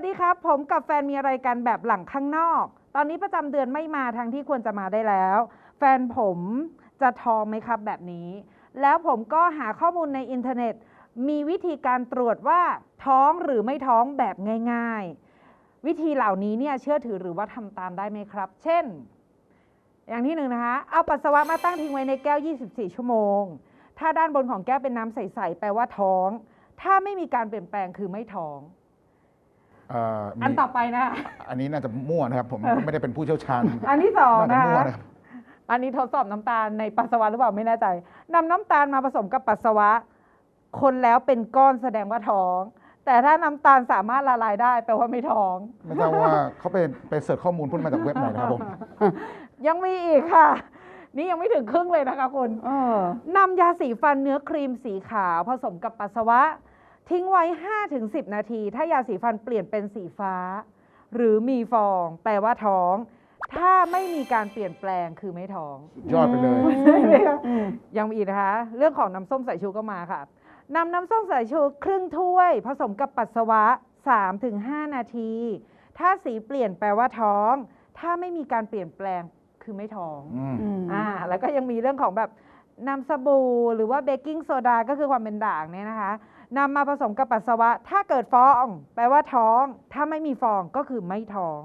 วัสดีครับ ผมกับแฟนมีอะไรกันแบบหลังข้างนอก ตอนนี้ประจำเดือนไม่มาทางที่ควรจะมาได้แล้ว แฟนผมจะท้องไหมครับแบบนี้ แล้วผมก็หาข้อมูลในอินเทอร์เน็ต มีวิธีการตรวจว่าท้องหรือไม่ท้องแบบง่าย ๆ วิธีเหล่านี้เนี่ยเชื่อถือหรือว่าทำตามได้ไหมครับ เช่น อย่างที่หนึ่งนะคะ เอาปัสสาวะมาตั้งทิ้งไว้ในแก้ว 24 ชั่วโมง ถ้าด้านบนของแก้วเป็นน้ำใส ๆ แปลว่าท้อง ถ้าไม่มีการเปลี่ยนแปลงคือไม่ท้อง เอ่อมีอันต่อไปนะอันนี้น่าจะมั่วนะครับ ผมไม่ได้เป็นผู้เชี่ยวชาญอันที่สองน่าจะนะมั่วคะ นะครับ อันนี้ทดสอบน้ำตาลในปัสสาวะหรือเปล่าไม่แน่ใจนำน้ำตาลมาผสมกับปัสสาวะ คนแล้วเป็นก้อนแสดงว่าท้อง แต่ถ้าน้ำตาลสามารถละลายได้แปลว่าไม่ท้อง ไม่ทราบว่าเขาไปไปเสิร์ชข้อมูลพุ่นมาจากเว็บไหนนะครับผม ยังมีอีกค่ะ นี่ยังไม่ถึงครึ่งเลยนะคะคุณ เออนำยาสีฟันเนื้อครีมสีขาวผสมกับปัสสาวะ ทิ้งไว้ 5-10 นาที ถ้ายาสีฟันเปลี่ยนเป็นสีฟ้า หรือมีฟอง แปลว่าท้อง ถ้าไม่มีการเปลี่ยนแปลงคือไม่ท้อง ยอดไปเลยใช่ไหมคะอืมยังมีอีกนะคะ เรื่องของน้ำส้มสายชูก็มาค่ะนำน้ำส้มสายชูครึ่งถ้วย ผสมกับปัสสาวะ 3-5 นาที ถ้าสีเปลี่ยนแปลว่าท้อง ถ้าไม่มีการเปลี่ยนแปลงคือไม่ท้อง อืมอืมอ่า แล้วก็ยังมีเรื่องของแบบ นำสบู่หรือว่าเบกกิ้งโซดาก็คือความเป็นด่างเนี่ยนะคะนำมาผสมกับปัสสาวะ ถ้าเกิดฟอง แปลว่าท้อง ถ้าไม่มีฟองก็คือไม่ท้อง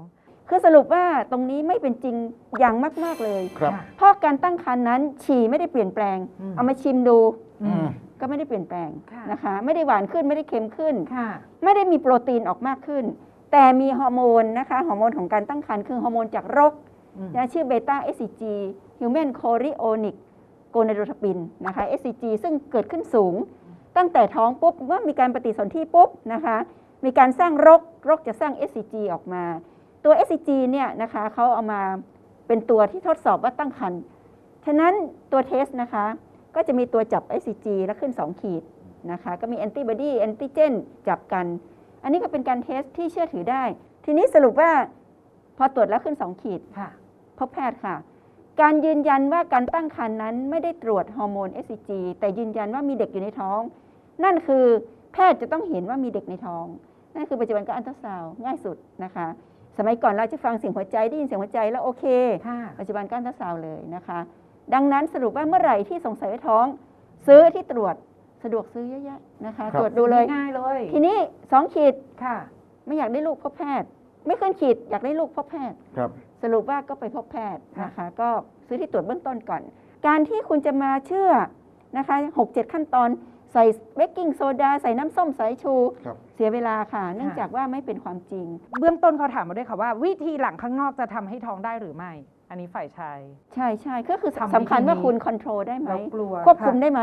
คือสรุปว่าตรงนี้ไม่เป็นจริงอย่างมาก ๆ เลยครับค่ะเพราะการตั้งครรภ์นั้นฉี่ไม่ได้เปลี่ยนแปลง อืม เอามาชิมดู อืม ก็ไม่ได้เปลี่ยนแปลงค่ะ นะคะ ไม่ได้หวานขึ้นไม่ได้เค็มขึ้น ค่ะ ไม่ได้มีโปรตีนออกมากขึ้น แต่มีฮอร์โมนนะคะฮอร์โมนของการตั้งครรภ์คือฮอร์โมนจากรกอืม นะชื่อเบต้า SCG Human Chorionic Gonadotropin นะคะ SCG ซึ่งเกิดขึ้นสูง ตั้งแต่ท้องปุ๊บเมื่อมีการปฏิสนธิปุ๊บนะคะมีการสร้างรกรกจะสร้าง SCG ออกมา ตัว SCG เนี่ยนะคะเขาเอามาเป็นตัวที่ทดสอบว่าตั้งครรภ์ฉะนั้นตัวเทสนะคะ ก็จะมีตัวจับ SCG แล้วขึ้น 2 ขีดนะคะก็มีแอนติบอดีแอนติเจนจับกัน อันนี้ก็เป็นการเทสที่เชื่อถือได้ ทีนี้สรุปว่าพอตรวจแล้วขึ้น 2 ขีดค่ะพบแพทย์ค่ะ การยืนยันว่าการตั้งครรภ์นั้นไม่ได้ตรวจฮอร์โมน SCG แต่ยืนยันว่ามีเด็กอยู่ในท้อง นั่นคือแพทย์จะต้องเห็นว่ามีเด็กในท้อง นั่นคือปัจจุบันก็อันตราซาวด์ง่ายสุดนะคะ สมัยก่อนเราจะฟังเสียงหัวใจได้ยินเสียงหัวใจแล้วโอเคค่ะปัจจุบันก็อันตราซาวด์เลยนะคะ ดังนั้นสรุปว่าเมื่อไหร่ที่สงสัยว่าท้อง ซื้อที่ตรวจสะดวกซื้อเยอะแยะนะคะครับตรวจดูเลยง่ายเลย ทีนี้สองขีดค่ะไม่อยากได้ลูกพบแพทย์ ไม่ขึ้นขีดอยากได้ลูกพบแพทย์ ครับ สรุปว่าก็ไปพบแพทย์นะคะ ก็ซื้อที่ตรวจเบื้องต้นก่อน การที่คุณจะมาเชื่อนะคะหกเจ็ดขั้นตอนใส่เบกกิ้งโซดาใส่น้ำส้มสายชู ครับ เสียเวลาค่ะ เนื่องจากว่าไม่เป็นความจริง เบื้องต้นเขาถามมาด้วยค่ะว่า วิธีหลังข้างนอกจะทำให้ท้องได้หรือไม่ อันนี้ฝ่ายชาย ใช่ใช่ก็คือทำวิธีสำคัญว่านี้ คุณคอนโทรลได้ไหม เรากลัวควบคุมะได้ไหม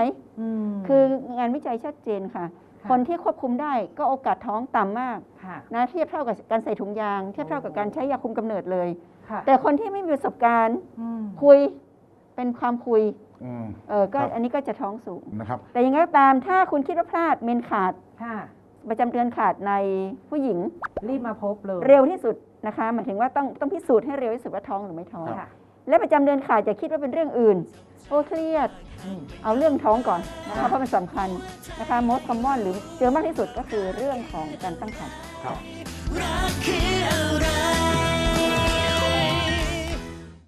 มคืองานวิจัยชัดเจนค่ะค่ะคนที่ควบคุมได้ก็โอกาสท้องต่ำมาก ค่ะ นะเทียบเท่ากับการใส่ถุงยาง เทียบเท่ากับการใช้ยาคุมกำเนิดเลย ค่ะแต่คนที่ไม่มีประสบการณ์อืม คุยเป็นความคุยอืม เออก็ครับ อันนี้ก็จะท้องสูง นะครับ แต่ยังไงก็ตามถ้าคุณคิดว่าพลาดเมนขาดค่ะ ประจำเดือนขาดในผู้หญิงรีบมาพบเลยเร็วที่สุดนะคะหมายถึงว่าต้องต้องพิสูจน์ให้เร็วที่สุดว่าท้องหรือไม่ท้อง ค่ะ และประจำเดือนขาดอย่าคิดว่าเป็นเรื่องอื่น โอ้เครียดอืม เอาเรื่องท้องก่อนนะค่ะคะเพราะมันสำคัญนะคะ most common หรือเจอมากที่สุดก็คือเรื่องของการตั้งครรภ์ ครับ